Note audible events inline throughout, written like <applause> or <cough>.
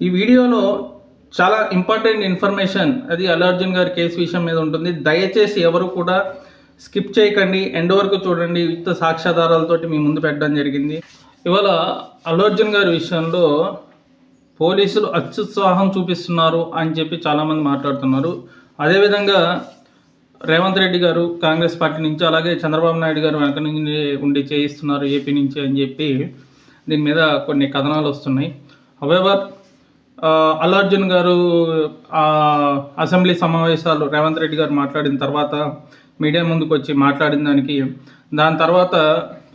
ఈ వీడియోలో చాలా ఇంపార్టెంట్ ఇన్ఫర్మేషన్ అది అల్లర్జున్ గారి కేసు విషయం మీద ఉంటుంది. దయచేసి ఎవరు కూడా స్కిప్ చేయకండి ఎండ్ వరకు చూడండి విత్ సాక్ష్యాధారాలతోటి మీ ముందు పెట్టడం జరిగింది. ఇవాళ అల్లు అర్జున్ గారి విషయంలో పోలీసులు అత్యుత్సాహం చూపిస్తున్నారు అని చెప్పి చాలామంది మాట్లాడుతున్నారు. అదేవిధంగా రేవంత్ రెడ్డి గారు కాంగ్రెస్ పార్టీ నుంచి అలాగే చంద్రబాబు నాయుడు గారు వెనక నుంచి ఉండి చేయిస్తున్నారు ఏపీ నుంచి అని చెప్పి దీని మీద కొన్ని కథనాలు వస్తున్నాయి. హవెవర్ అల్లు అర్జున్ గారు అసెంబ్లీ సమావేశాలు రేవంత్ రెడ్డి గారు మాట్లాడిన తర్వాత మీడియా ముందుకు వచ్చి మాట్లాడిన దానికి దాని తర్వాత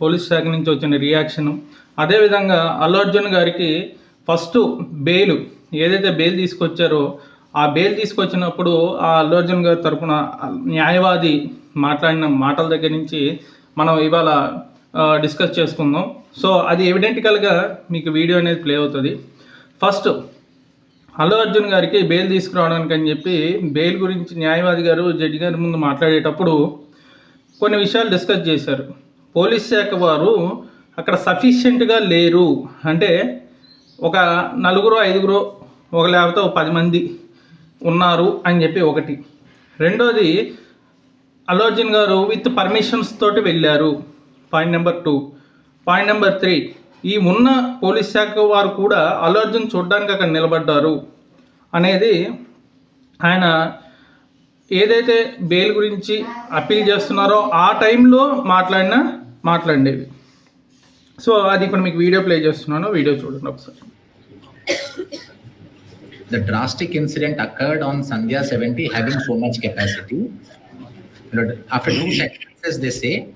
పోలీస్ శాఖ నుంచి వచ్చిన రియాక్షన్. అదేవిధంగా అల్లు అర్జున్ గారికి ఫస్ట్ బెయిల్ ఏదైతే బెయిల్ తీసుకొచ్చారో ఆ బెయిల్ తీసుకొచ్చినప్పుడు ఆ అల్లు అర్జున్ గారి తరఫున న్యాయవాది మాట్లాడిన మాటల దగ్గర నుంచి మనం ఇవాళ డిస్కస్ చేసుకుందాం. సో అది ఎవిడెంటికల్గా మీకు వీడియో అనేది ప్లే అవుతుంది. ఫస్ట్ అల్లు అర్జున్ గారికి బెయిల్ తీసుకురావడానికి అని చెప్పి బెయిల్ గురించి న్యాయవాది గారు జడ్జి గారి ముందు మాట్లాడేటప్పుడు కొన్ని విషయాలు డిస్కస్ చేశారు. పోలీస్ శాఖ వారు అక్కడ సఫిషియెంట్గా లేరు. అంటే ఒక నలుగురు ఐదుగురు ఒక లేకపోతే ఒక పది మంది ఉన్నారు అని చెప్పి ఒకటి. రెండోది అల్లు అర్జున్ గారు విత్ పర్మిషన్స్ తోటి వెళ్ళారు. Point number two. Point number three. ఈ ఉన్న పోలీస్ శాఖ వారు కూడా అల్లు అర్జున్ చూడడానికి అక్కడ నిలబడ్డారు. అనేది ఆయన ఏదైతే బెయిల్ గురించి అప్పీల్ చేస్తున్నారో ఆ టైంలో మాట్లాడిన మాట్లాడేవి సో అది ఇప్పుడు మీకు వీడియో ప్లే చేస్తున్నాను. వీడియో చూడండి ఒకసారి. The drastic incident occurred on Sandhya seventy having so much capacity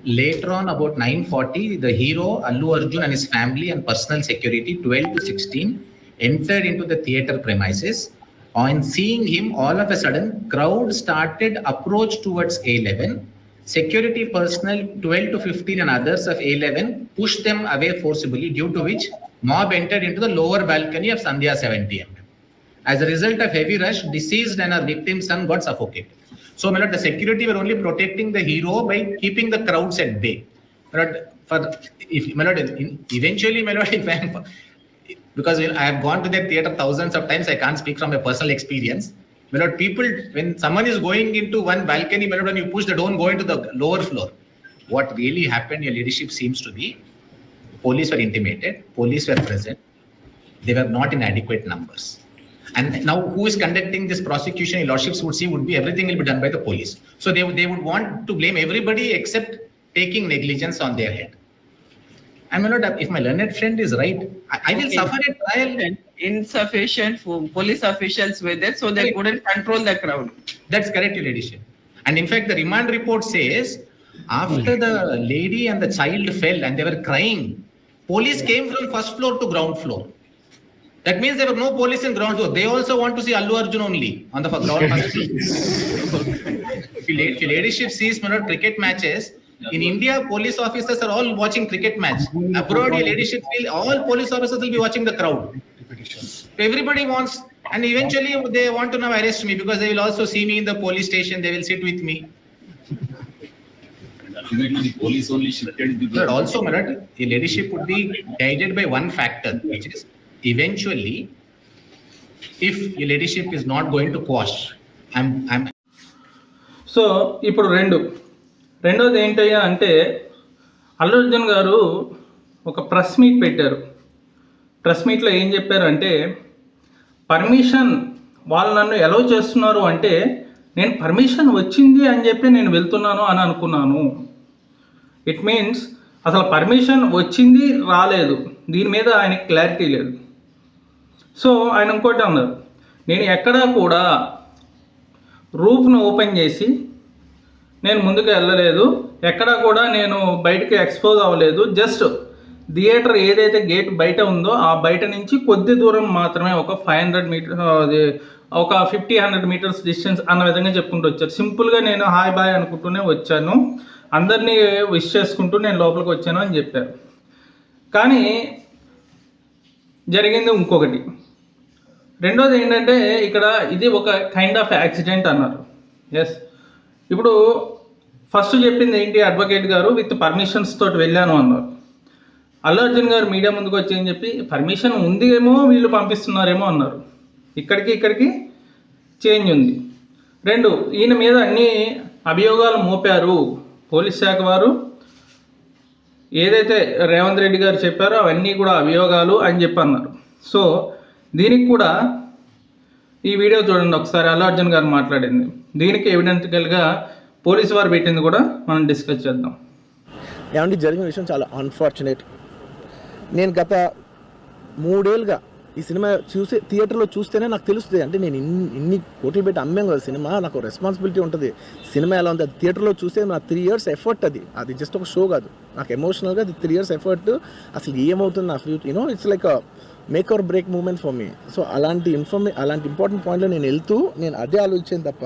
later on about nine forty the hero Allu Arjun and family and personal security twelve to sixteen entered in to the theatre premises On seeing him, all of a sudden, crowd started approach towards A11. Security personnel 12 to 15 and others of A11 pushed them away forcibly, due to which mob entered into the lower balcony of Sandhya 70 mm. As a result of heavy rush, deceased and our victim's son got suffocated. So, my lord, the security were only protecting the hero by keeping the crowds at bay. But for if my lord, eventually, my lord, <laughs> if Because I have gone to that theater thousands of times, I can't speak from a personal experience. My people, when someone is going into one balcony, when you push the don't go into the lower floor. What really happened, your leadership seems to be police were intimated, police were present, they were not in adequate numbers. And now who is conducting this prosecution, your lordships would see would be everything will be done by the police. So they, they would want to blame everybody except taking negligence on their head. And my lord, if my learned friend is right, I, I will Okay. suffer a trial. And insufficient fo- police officials were there, so they couldn't control the crowd. That's correct, your ladyship. And in fact, the remand report says after the lady and the child fell and they were crying, police came from first floor to ground floor. That means there were no police in ground floor. They also want to see Allu Arjun only on the ground floor. <laughs> if, your if your ladyship sees my lord, cricket matches, in India, police officers are all watching cricket match. Abroad, your ladyship will all police officers will be watching the crowd. Everybody wants, and eventually they want to now arrest me because they will also see me in the police station. They will sit with me. Ultimately, the police only shifted the. But also, my lord, the leadership would be guided by one factor, which is eventually, if your leadership is not going to quash, I'm, I'm so ఇప్పుడు రెండు రెండోది ఏంటయ్యా అంటే అల్లు అర్జున్ గారు ఒక press meet పెట్టారు. Press మీట్లో ఏం చెప్పారంటే పర్మిషన్ వాళ్ళు నన్ను ఎలవ్ చేస్తున్నారు అంటే నేను పర్మిషన్ వచ్చింది అని చెప్పి నేను వెళ్తున్నాను అని అనుకున్నాను. ఇట్ మీన్స్ అసలు పర్మిషన్ వచ్చింది రాలేదు. దీని మీద ఆయనకి క్లారిటీ లేదు. సో ఆయన ఇంకోటి అన్నారు నేను ఎక్కడా కూడా రూఫ్ను ఓపెన్ చేసి నేను ముందుకు వెళ్ళలేదు. ఎక్కడా కూడా నేను బయటకి ఎక్స్పోజ్ అవ్వలేదు. జస్ట్ థియేటర్ ఏదైతే గేట్ బయట ఉందో ఆ బయట నుంచి కొద్ది దూరం మాత్రమే ఒక ఫైవ్ హండ్రెడ్ మీటర్ అది ఒక ఫిఫ్టీ హండ్రెడ్ మీటర్స్ డిస్టెన్స్ అన్న విధంగా చెప్పుకుంటూ వచ్చారు. సింపుల్గా నేను హాయ్ బాయ్ అనుకుంటూనే వచ్చాను. అందరినీ విష్ చేసుకుంటూ నేను లోపలికి వచ్చాను అని చెప్పారు. కానీ జరిగింది ఇంకొకటి. రెండోది ఏంటంటే ఇక్కడ ఇది ఒక కైండ్ ఆఫ్ యాక్సిడెంట్ అన్నారు. ఎస్ ఇప్పుడు ఫస్ట్ చెప్పింది ఏంటి అడ్వకేట్ గారు? విత్ పర్మిషన్స్ తోటి వెళ్ళాను అన్నారు. అల్లు అర్జున్ గారు మీడియా ముందుకు వచ్చి ఏం చెప్పి పర్మిషన్ ఉంది ఏమో వీళ్ళు పంపిస్తున్నారేమో అన్నారు. ఇక్కడికి ఇక్కడికి చేంజ్ ఉంది. రెండు ఈయన మీద అన్ని అభియోగాలు మోపారు. పోలీస్ శాఖ వారు ఏదైతే రేవంత్ రెడ్డి గారు చెప్పారో అవన్నీ కూడా అభియోగాలు అని చెప్పి అన్నారు. సో దీనికి కూడా ఈ వీడియో చూడండి ఒకసారి అల్లు అర్జున్ గారు మాట్లాడింది. దీనికి ఎవిడెంటికల్గా పోలీసు వారు పెట్టింది కూడా మనం డిస్కస్ చేద్దాం. ఏమంటే జరిగిన విషయం చాలా అన్ఫార్చునేట్ నేను గత మూడేళ్ళుగా ఈ సినిమా చూసే థియేటర్లో చూస్తేనే నాకు తెలుస్తుంది. అంటే నేను ఇన్ని ఇన్ని కోట్లు పెట్టి అమ్మాం కదా సినిమా నాకు రెస్పాన్సిబిలిటీ ఉంటుంది. సినిమా ఎలా ఉంది? అది థియేటర్లో చూస్తే నా త్రీ ఇయర్స్ ఎఫర్ట్ అది. అది జస్ట్ ఒక షో కాదు. నాకు ఎమోషనల్గా అది త్రీ ఇయర్స్ ఎఫర్ట్ అసలు ఏమవుతుంది? నా future you know it's like make or break moment for me so అలాంటి ఇన్ఫర్మే అలాంటి ఇంపార్టెంట్ పాయింట్లో నేను వెళ్తూ నేను అదే ఆలోచించాను తప్ప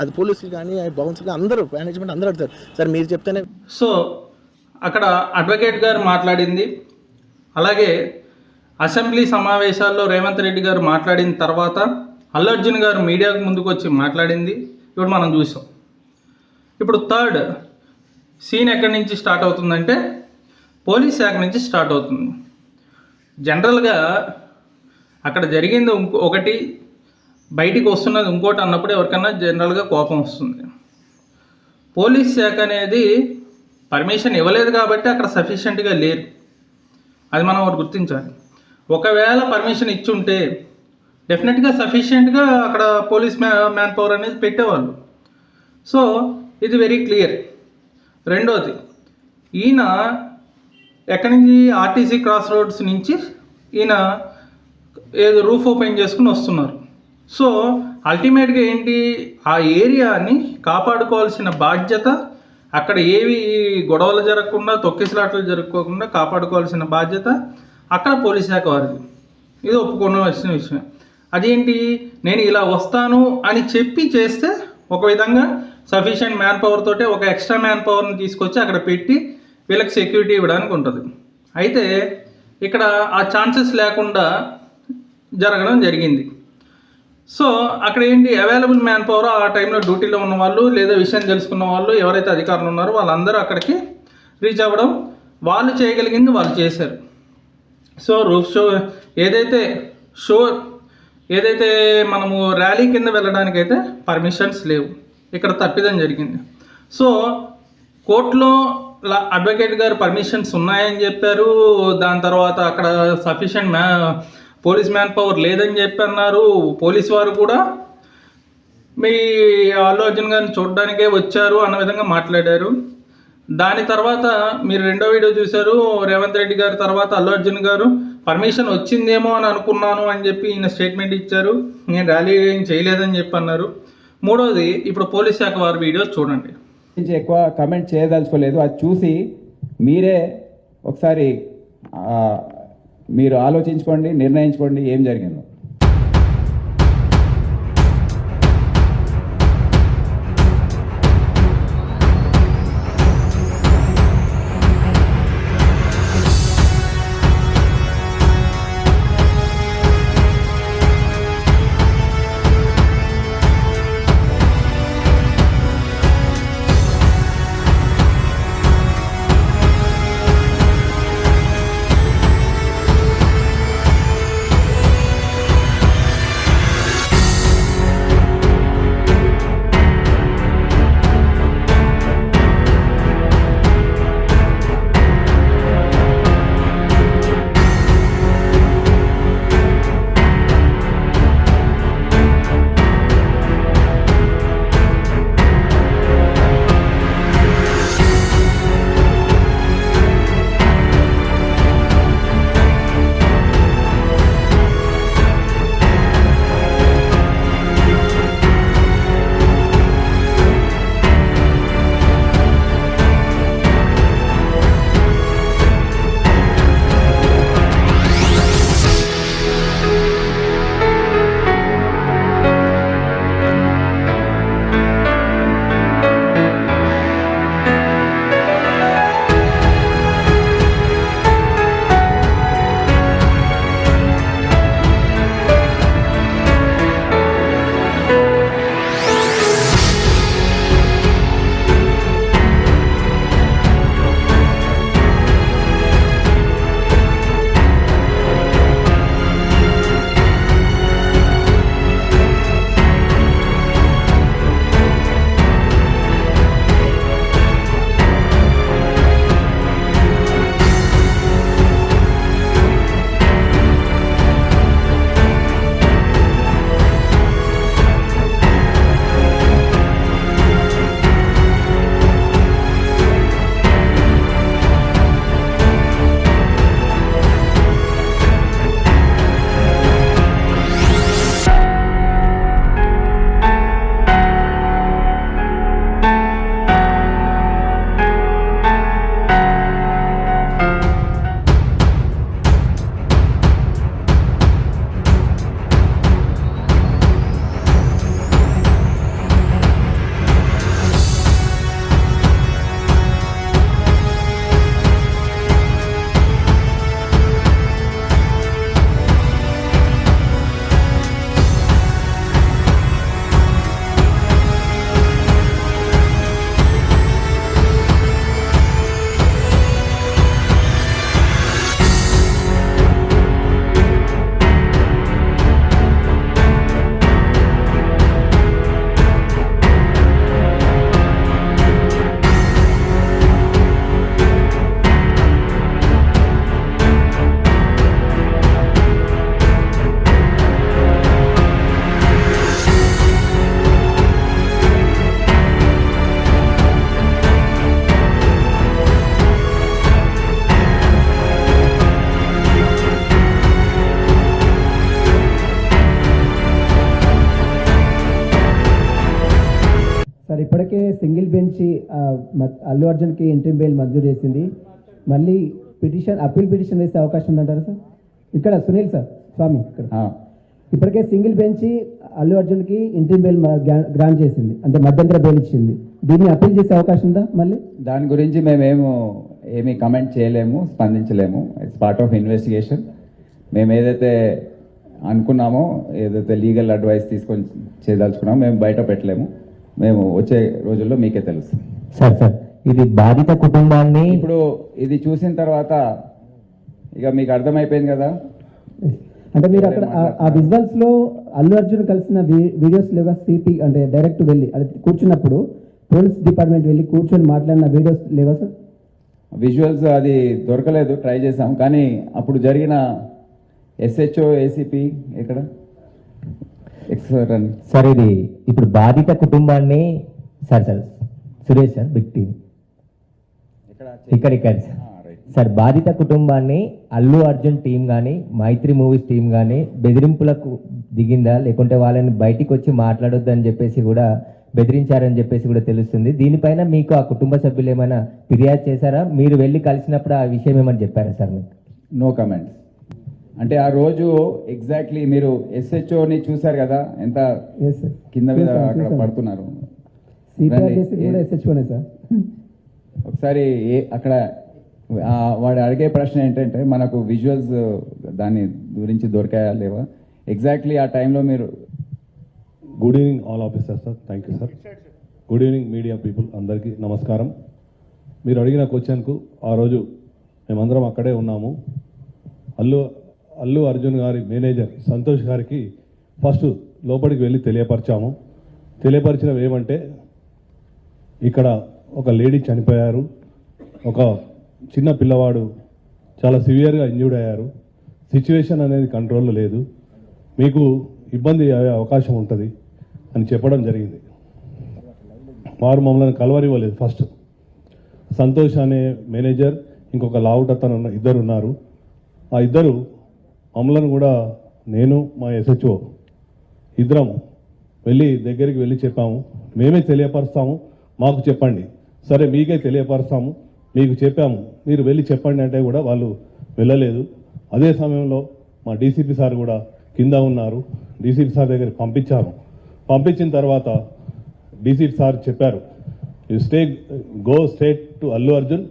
అది పోలీసులు కానీ బౌన్సర్ కానీ అందరూ మేనేజ్మెంట్ అందరూ అడుగుతారు. సార్ మీరు చెప్తేనే సో అక్కడ అడ్వకేట్ గారు మాట్లాడింది. అలాగే అసెంబ్లీ సమావేశాల్లో రేవంత్ రెడ్డి గారు మాట్లాడిన తర్వాత అల్లర్జున్ గారు మీడియాకు ముందుకు వచ్చి మాట్లాడింది. ఇప్పుడు మనం చూసాం. ఇప్పుడు థర్డ్ సీన్ ఎక్కడి నుంచి స్టార్ట్ అవుతుందంటే పోలీస్ శాఖ నుంచి స్టార్ట్ అవుతుంది. జనరల్గా అక్కడ జరిగింది ఒకటి బయటికి వస్తున్నది ఇంకోటి అన్నప్పుడు ఎవరికన్నా జనరల్గా కోపం వస్తుంది. పోలీస్ శాఖ అనేది పర్మిషన్ ఇవ్వలేదు కాబట్టి అక్కడ సఫిషియెంట్గా లేరు. అది మనం ఒకటి గుర్తించాలి. ఒకవేళ పర్మిషన్ ఇచ్చుంటే డెఫినెట్గా సఫిషియెంట్గా అక్కడ పోలీస్ మ్యా మ్యాన్ పవర్ అనేది పెట్టేవాళ్ళు. సో ఇది వెరీ క్లియర్. రెండోది ఈయన ఎక్కడి నుంచి ఆర్టీసీ క్రాస్ రోడ్స్ నుంచి ఈయన ఏదో రూఫ్ ఓపెన్ చేసుకుని వస్తున్నారు. సో అల్టిమేట్గా ఏంటి? ఆ ఏరియాని కాపాడుకోవాల్సిన బాధ్యత అక్కడ ఏవి గొడవలు జరగకుండా తొక్కిసలాట్లు జరగకుండా కాపాడుకోవాల్సిన బాధ్యత అక్కడ పోలీస్ శాఖ వారిది. ఇది ఒప్పుకోవాల్సిన విషయం. అదేంటి? నేను ఇలా వస్తాను అని చెప్పి చేస్తే ఒక విధంగా సఫిషియెంట్ మ్యాన్ పవర్ తోటే ఒక ఎక్స్ట్రా మ్యాన్ పవర్ని తీసుకొచ్చి అక్కడ పెట్టి వీళ్ళకి సెక్యూరిటీ ఇవ్వడానికి ఉంటుంది. అయితే ఇక్కడ ఆ ఛాన్సెస్ లేకుండా జరగడం జరిగింది. సో అక్కడ ఏంటి అవైలబుల్ మ్యాన్ పవర్ ఆ టైంలో డ్యూటీలో ఉన్న వాళ్ళు లేదా విషయం తెలుసుకున్న వాళ్ళు ఎవరైతే అధికారులు ఉన్నారో వాళ్ళందరూ అక్కడికి రీచ్ అవ్వడం వాళ్ళు చేయగలిగింది వాళ్ళు చేశారు. సో రూఫ్ షో ఏదైతే షో ఏదైతే మనము ర్యాలీ కింద వెళ్ళడానికైతే పర్మిషన్స్ లేవు. ఇక్కడ తప్పిదం జరిగింది. సో కోర్టులో అడ్వకేట్ గారు పర్మిషన్స్ ఉన్నాయని చెప్పారు దాని తర్వాత అక్కడ సఫిషియెంట్ మ్యా పోలీస్ మ్యాన్ పవర్ లేదని చెప్పి అన్నారు పోలీస్ వారు కూడా మీ అల్లు అర్జున్ గారిని చూడడానికే వచ్చారు అన్న విధంగా మాట్లాడారు. దాని తర్వాత మీరు రెండో వీడియో చూశారు రేవంత్ రెడ్డి గారి తర్వాత అల్లు అర్జున్ గారు. పర్మిషన్ వచ్చిందేమో అని అనుకున్నాను అని చెప్పి ఈయన స్టేట్మెంట్ ఇచ్చారు. నేను ర్యాలీ ఏం చేయలేదని చెప్పి అన్నారు. మూడోది ఇప్పుడు పోలీస్ శాఖ వారి వీడియోస్ చూడండి. ఎక్కువ కమెంట్ చేయదలుచుకోలేదు. అది చూసి మీరే ఒకసారి మీరు ఆలోచించుకోండి నిర్ణయించుకోండి ఏం జరిగిందో. సార్ ఇప్పటికే సింగిల్ బెంచ్ అల్లు అర్జున్కి ఇంట్రీమ్ బెయిల్ మంజూరు చేసింది. మళ్ళీ పిటిషన్ అప్పీల్ పిటిషన్ వేసే అవకాశం ఉందంటారా సార్? ఇక్కడ సునీల్ సార్ స్వామి ఇక్కడ. ఇప్పటికే సింగిల్ బెంచ్ అల్లు అర్జున్కి ఇంట్రీమ్ బెయిల్ గ్రాంట్ చేసింది. అంటే మధ్యంతర బెయిల్ ఇచ్చింది. దీన్ని అప్పీల్ చేసే అవకాశం ఉందా మళ్ళీ? దాని గురించి మేమేమో ఏమీ కమెంట్ చేయలేము స్పందించలేము. ఇట్స్ పార్ట్ ఆఫ్ ఇన్వెస్టిగేషన్ మేము ఏదైతే అనుకున్నామో ఏదైతే లీగల్ అడ్వైస్ తీసుకొని చేయదలుచుకున్నామో మేము బయట పెట్టలేము. మేము వచ్చే రోజుల్లో మీకే తెలుసు. సార్ సార్ ఇది బాధిత కుటుంబాన్ని ఇప్పుడు ఇది చూసిన తర్వాత ఇక మీకు అర్థమైపోయింది కదా? అంటే మీరు అక్కడ ఆ- విజువల్స్లో అల్లు అర్జున్ కలిసిన వీడియోస్ లేవా సిపి అంటే డైరెక్ట్ వెళ్ళి అది కూర్చున్నప్పుడు పోలీస్ డిపార్ట్మెంట్ వెళ్ళి కూర్చొని మాట్లాడిన వీడియోస్ లేవా సార్? విజువల్స్ అది దొరకలేదు ట్రై చేసాం కానీ అప్పుడు జరిగిన ఎస్హెచ్ఓ ఏసీపీ అని సార్ ఇది ఇప్పుడు బాధిత కుటుంబాన్ని sir sir Suresh sir big team ఇక్కడ ఇక్కడ సార్. సార్ బాధిత కుటుంబాన్ని అల్లు అర్జున్ టీం కానీ మైత్రి మూవీస్ టీం కానీ బెదిరింపులకు దిగిందా? లేకుంటే వాళ్ళని బయటికి వచ్చి మాట్లాడొద్దు అని చెప్పేసి కూడా బెదిరించారని చెప్పేసి కూడా తెలుస్తుంది. దీనిపైన మీకు ఆ కుటుంబ సభ్యులు ఏమైనా ఫిర్యాదు చేశారా? మీరు వెళ్ళి కలిసినప్పుడు ఆ విషయం ఏమని చెప్పారా సార్ మీకు? నో కమెంట్స్ అంటే ఆ రోజు ఎగ్జాక్ట్లీ మీరు ఎస్హెచ్ఓని చూశారు కదా? ఎంత కింద మీద అక్కడ. పడుతున్నారు. ఒకసారి ఏ అక్కడ ఆ, వాడు అడిగే ప్రశ్న ఏంటంటే మనకు విజువల్స్ దాని గురించి దొరికాయా లేవా? ఎగ్జాక్ట్లీ ఆ టైంలో మీరు good evening all officer sir thank you sir good evening media people అందరికీ నమస్కారం. మీరు అడిగిన క్వశ్చన్కు ఆ రోజు మేమందరం అక్కడే ఉన్నాము. అల్లు అల్లు అర్జున్ గారి మేనేజర్ సంతోష్ గారికి ఫస్ట్ లోపలికి వెళ్ళి తెలియపరిచాము. తెలియపరిచినవి ఏమంటే ఇక్కడ ఒక లేడీ చనిపోయారు ఒక చిన్న పిల్లవాడు చాలా సివియర్గా ఇంజ్యూర్డ్ అయ్యారు. సిచ్యువేషన్ అనేది కంట్రోల్లో లేదు. మీకు ఇబ్బంది అయ్యే అవకాశం ఉంటుంది అని చెప్పడం జరిగింది. వారు మమ్మల్ని కలవరివ్వలేదు ఫస్ట్. సంతోష్ అనే మేనేజర్ ఇంకొక లావుట తన ఇద్దరు ఉన్నారు. ఆ ఇద్దరు మమ్మల్ని కూడా నేను మా ఎస్హెచ్ఓ ఇద్దరం వెళ్ళి దగ్గరికి వెళ్ళి చెప్పాము. మేమే తెలియపరుస్తాము మాకు చెప్పండి. సరే మీకే తెలియపరుస్తాము మీకు చెప్పాము. మీరు వెళ్ళి చెప్పండి అంటే కూడా వాళ్ళు వెళ్ళలేదు. అదే సమయంలో మా డీసీపీ సార్ కూడా కింద ఉన్నారు. డీసీపీ సార్ దగ్గర పంపించాము. పంపించిన తర్వాత డీసీపీ సార్ చెప్పారు you stay go state to Allu Arjun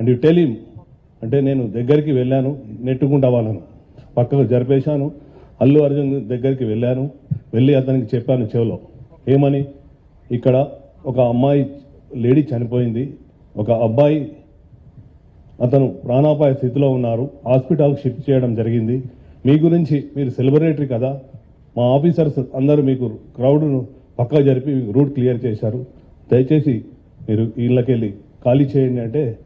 and you tell him అంటే నేను దగ్గరికి వెళ్ళాను నెట్టుకుంటా వాళ్ళను. పక్కకు జరిపేశాను. అల్లు అర్జున్ దగ్గరికి వెళ్ళాను. వెళ్ళి అతనికి చెప్పాను చెవిలో ఏమని? ఇక్కడ ఒక అమ్మాయి లేడీ చనిపోయింది. ఒక అబ్బాయి అతను ప్రాణాపాయ స్థితిలో ఉన్నారు. హాస్పిటల్కి షిఫ్ట్ చేయడం జరిగింది. మీ గురించి మీరు సెలబ్రేటరీ కదా? మా ఆఫీసర్స్ అందరూ మీకు క్రౌడ్ను పక్కా జరిపి రూట్ క్లియర్ చేశారు. దయచేసి మీరు వీళ్ళకెళ్ళి ఖాళీ చేయండి అంటే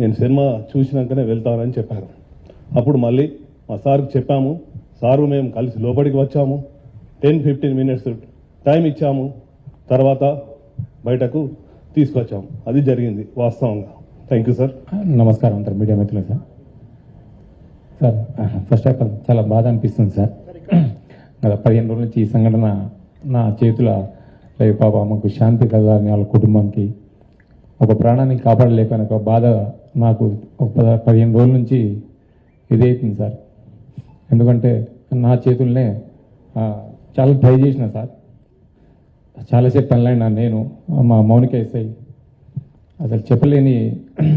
నేను సినిమా చూసినాకనే వెళ్తానని చెప్పారు. అప్పుడు మళ్ళీ మా సార్కి చెప్పాము సారు మేము కలిసి లోపలికి వచ్చాము. టెన్ ఫిఫ్టీన్ మినిట్స్ టైం ఇచ్చాము. తర్వాత బయటకు తీసుకొచ్చాము. అది జరిగింది వాస్తవంగా. థ్యాంక్ యూ సార్ నమస్కారం అంటారు మీడియా మిత్రులు sir. Sir first of all చాలా బాధ అనిపిస్తుంది సార్. గత పదిహేను రోజుల నుంచి ఈ సంఘటన నా చేతుల లేదు పాప అమ్మకు శాంతి కలగాలని వాళ్ళ కుటుంబానికి ఒక ప్రాణాన్ని కాపాడలేకపోయిన ఒక బాధ నాకు ఒక పద- పదిహేను రోజుల నుంచి ఇదైతుంది సార్. ఎందుకంటే నా చేతుల్నే చాలా ట్రై చేసిన సార్. చాలాసేపు పనులైనా నేను మా మౌనిక ఎస్ఐ. అసలు చెప్పలేని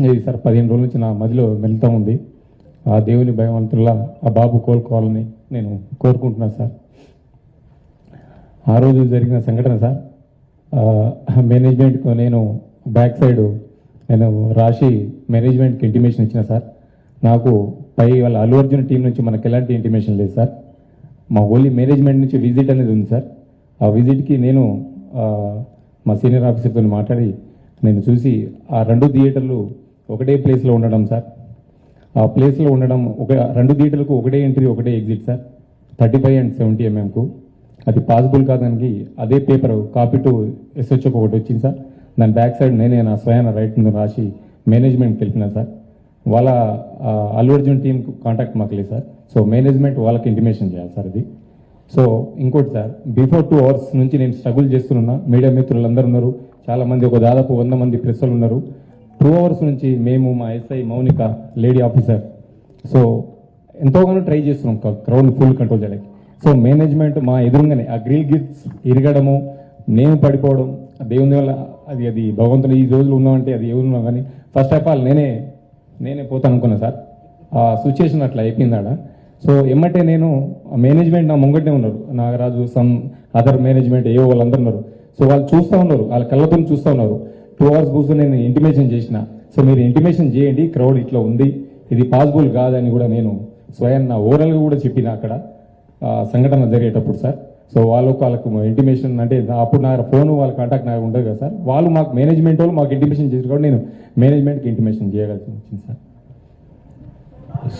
ఇది సార్ పదిహేను రోజుల నుంచి నా మదిలో మెలుతూ ఉంది. ఆ దేవుని భయవంతుల్లా ఆ బాబు కోలుకోవాలని నేను కోరుకుంటున్నాను సార్. ఆ రోజు జరిగిన సంఘటన సార్ మేనేజ్మెంట్కు నేను బ్యాక్ సైడ్ నేను రాసి మేనేజ్మెంట్కి ఇంటిమేషన్ ఇచ్చిన సార్. నాకు పై వాళ్ళ అల్లు అర్జున్ టీం నుంచి మనకు ఎలాంటి ఇంటిమేషన్ లేదు సార్ మా ఓన్లీ మేనేజ్మెంట్ నుంచి విజిట్ అనేది ఉంది సార్ ఆ విజిట్కి నేను మా సీనియర్ ఆఫీసర్తో మాట్లాడి నేను చూసి ఆ రెండు థియేటర్లు ఒకటే ప్లేస్లో ఉండడం సార్ ఆ ప్లేస్లో ఉండడం ఒక రెండు థియేటర్లకు ఒకటే ఎంట్రీ ఒకటే exit sir thirty five and seventy ఎంఎంకు అది పాసిబుల్ కాదానికి అదే పేపర్ కాపీ టు ఎస్హెచ్ఓకి ఒకటి వచ్చింది సార్ దాని బ్యాక్ సైడ్ నేనే నా స్వయాన రైట్ రాసి మేనేజ్మెంట్కి వెళ్ళిన సార్ వాళ్ళ అల్లు అర్జున్ టీంకు కాంటాక్ట్ మాకు లేదు సార్. సో మేనేజ్మెంట్ వాళ్ళకి ఇంటిమేషన్ చేయాలి సార్ అది సో ఇంకోటి సార్ బిఫోర్ టూ అవర్స్ నుంచి నేను స్ట్రగుల్ చేస్తున్నా. మీడియా మిత్రులు అందరూ ఉన్నారు చాలామంది ఒక దాదాపు వంద మంది ప్రెస్సులు ఉన్నారు. టూ అవర్స్ నుంచి మేము మా SI Mounika lady officer so ఎంతోగానో try చేస్తున్నాం క్రౌడ్ ఫుల్ కంట్రోల్ చేయడానికి. సో మేనేజ్మెంట్ మా ఎదురుగానే ఆ గ్రిల్ గిట్స్ ఇరగడము నేను పడిపోవడం దేవుని వల్ల అది అది భగవంతుని ఈ రోజులు ఉన్నామంటే అది ఎవరు ఉన్నా కానీ ఫస్ట్ ఆఫ్ ఆల్ నేనే నేనే పోతాను అనుకున్నా సార్. ఆ సిచ్యుయేషన్ అట్లా అయిపోయింది ఆడ. సో ఏమంటే నేను మేనేజ్మెంట్ నా ముంగటే ఉన్నారు. నాగరాజు సమ్ అదర్ మేనేజ్మెంట్ ఏవో వాళ్ళందరూ ఉన్నారు. సో వాళ్ళు చూస్తూ ఉన్నారు. వాళ్ళ కళ్ళతో చూస్తూ ఉన్నారు. టూ అవర్స్ కూర్చొని నేను ఇంటిమేషన్ చేసిన. సో మీరు ఇంటిమేషన్ చేయండి. క్రౌడ్ ఇట్లా ఉంది. ఇది పాసిబుల్ కాదని కూడా నేను స్వయం నా ఓవరాల్గా కూడా చెప్పిన అక్కడ. సంఘటన జరిగేటప్పుడు సార్. సో వాళ్ళకు వాళ్ళకు ఇంటిమేషన్ అంటే అప్పుడు నా ఫోన్ వాళ్ళ కాంటాక్ట్ నాకు ఉండదు కదా సార్. వాళ్ళు మాకు మేనేజ్మెంట్ వాళ్ళు మాకు ఇంటిమేషన్ చేసి కూడా నేను మేనేజ్మెంట్కి ఇంటిమేషన్ చేయగలిసి వచ్చింది sir.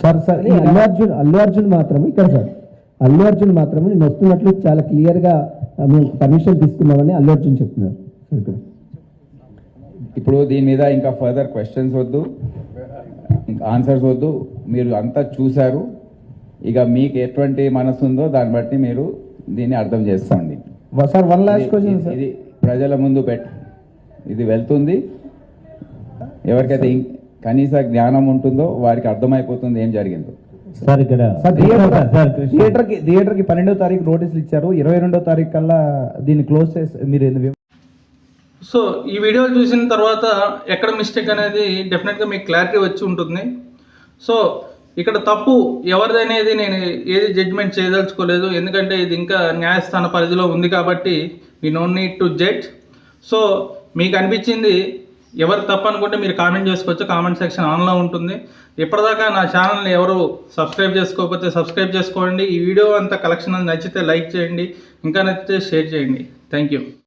Sir sir Allu Arjun Allu Arjun మాత్రం ఇక్కడ సార్. అల్లు అర్జున్ మాత్రం నేను వస్తున్నట్లు చాలా క్లియర్గా ఆ, మేము పర్మిషన్ తీసుకున్నామని అల్లు అర్జున్ చెప్తున్నారు. ఇప్పుడు దీని మీద ఇంకా ఫర్దర్ క్వశ్చన్స్ వద్దు ఇంకా ఆన్సర్స్ వద్దు. మీరు అంతా చూశారు. ఇక మీకు ఎటువంటి మనసు ఉందో దాన్ని బట్టి మీరు దీన్ని అర్థం చేసుకోండి సార్ వన్ ఇది- లాస్ట్ క్వశ్చన్ సార్ ఇది ప్రజల ముందు పెట్ ఇది వెళ్తుంది. ఎవరికైతే కనీస జ్ఞానం ఉంటుందో వారికి అర్థమైపోతుంది ఏం జరిగిందో. సార్ ఇక్కడ సార్ థియేటర్కి థియేటర్కి పన్నెండో తారీఖు నోటీసులు ఇచ్చారు. ఇరవై రెండో తారీఖు కల్లా దీన్ని క్లోజ్ చేసి మీరు ఎందుకు సో ఈ వీడియోలు చూసిన తర్వాత ఎక్కడ మిస్టేక్ అనేది డెఫినెట్గా మీకు క్లారిటీ వచ్చి ఉంటుంది. సో ఇక్కడ తప్పు ఎవరిదనేది నేను ఏది జడ్జ్మెంట్ చేయదలుచుకోలేదు. ఎందుకంటే ఇది ఇంకా న్యాయస్థాన పరిధిలో ఉంది కాబట్టి we no need to judge so మీకు అనిపించింది ఎవరు తప్పు అనుకుంటే మీరు కామెంట్ చేసుకోవచ్చు. కామెంట్ సెక్షన్ ఆన్లో ఉంటుంది. ఇప్పటిదాకా నా ఛానల్ని ఎవరు సబ్స్క్రైబ్ చేసుకోకపోతే సబ్స్క్రైబ్ చేసుకోండి. ఈ వీడియో అంతా కలెక్షన్ నచ్చితే లైక్ చేయండి. ఇంకా నచ్చితే షేర్ చేయండి. Thank you